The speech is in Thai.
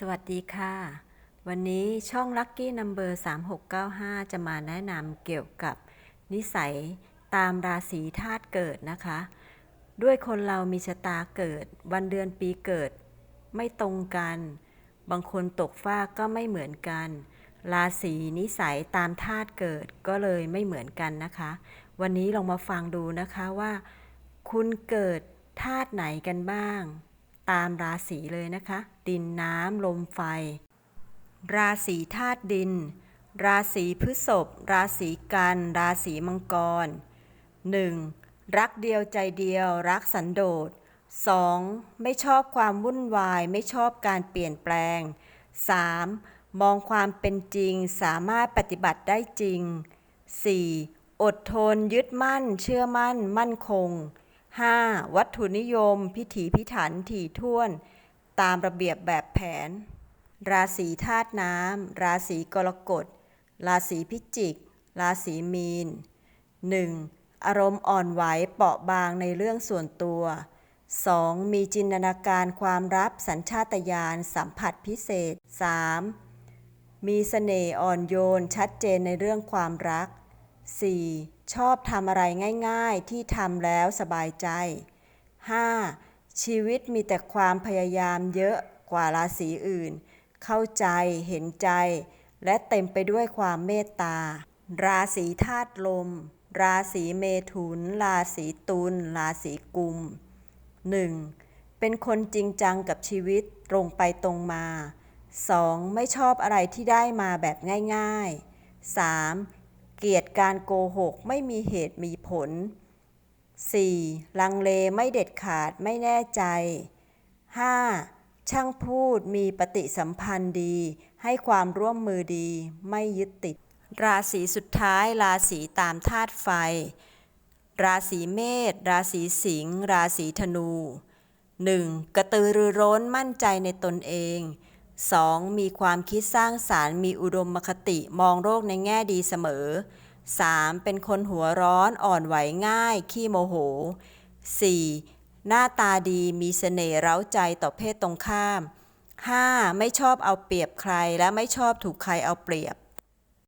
สวัสดีค่ะ วันนี้ช่อง Lucky Number 3695 จะมาแนะนำเกี่ยวกับนิสัยตามราศีธาตุเกิดนะคะ ด้วยคนเรามีชะตาเกิด วันเดือนปีเกิด ไม่ตรงกัน บางคนตกฟ้าก็ไม่เหมือนกัน ราศีนิสัยตามธาตุเกิดก็เลยไม่เหมือนกันนะคะ วันนี้ลองมาฟังดูนะคะว่า คุณเกิดธาตุไหนกันบ้าง ตามราศีเลยนะคะ ดินน้ำลมไฟ ราศีธาตุดิน ราศีพฤษภราศีกัน ราศีมังกร 1. รักเดียวใจเดียว รักสันโดษ 2. ไม่ชอบความวุ่นวาย ไม่ชอบการเปลี่ยนแปลง 3. มองความเป็นจริงสามารถปฏิบัติได้จริง 4. อดทนยึดมั่น เชื่อมั่น มั่นคง 5. วัตถุนิยม พิถีพิถันถี่ถ้วน ตามระเบียบแบบแผน ราศีธาตุน้ำ ราศีกรกฎ ราศีพิจิก ราศีมีน 1. อารมณ์อ่อนไหวเปราะบางในเรื่องส่วนตัว 2. มีจินตนาการความรับสัญชาตญาณสัมผัสพิเศษ 3. มีเสน่ห์อ่อนโยนชัดเจนในเรื่องความรัก 4. ชอบทำอะไรง่ายๆ ที่ทำแล้วสบายใจ 5. ชีวิตมีแต่ความพยายามเยอะกว่าราศีอื่น เข้าใจเห็นใจ และเต็มไปด้วยความเมตตา ราศีธาตุลม ราศีเมถุน ราศีตุลราศีกุม 1. เป็นคนจริงจังกับชีวิตตรงไปตรงมา 2. ไม่ชอบอะไรที่ได้มาแบบง่าย ๆ 3. เกลียดการโกหกไม่มีเหตุมีผล 4. ลังเลไม่เด็ดขาดไม่แน่ใจ 5. ช่างพูดมีปฏิสัมพันธ์ดี ให้ความร่วมมือดี ไม่ยึดติด ราศีสุดท้ายราศีตามธาตุไฟ ราศีเมษราศีสิงห์ราศีธนู 1. กระตือรือร้นมั่นใจในตนเอง 2. มีความคิดสร้างสารรค์มีอุดมคติมองโลกในแง่ดีเสมอ 3. เป็นคนหัวร้อนอ่อนไหวง่าย ขี้โมโห 4. หน้าตาดีมีเสน่ห์เร้าใจต่อเพศตรงข้าม 5. ไม่ชอบเอาเปรียบใครและไม่ชอบถูกใครเอาเปรียบ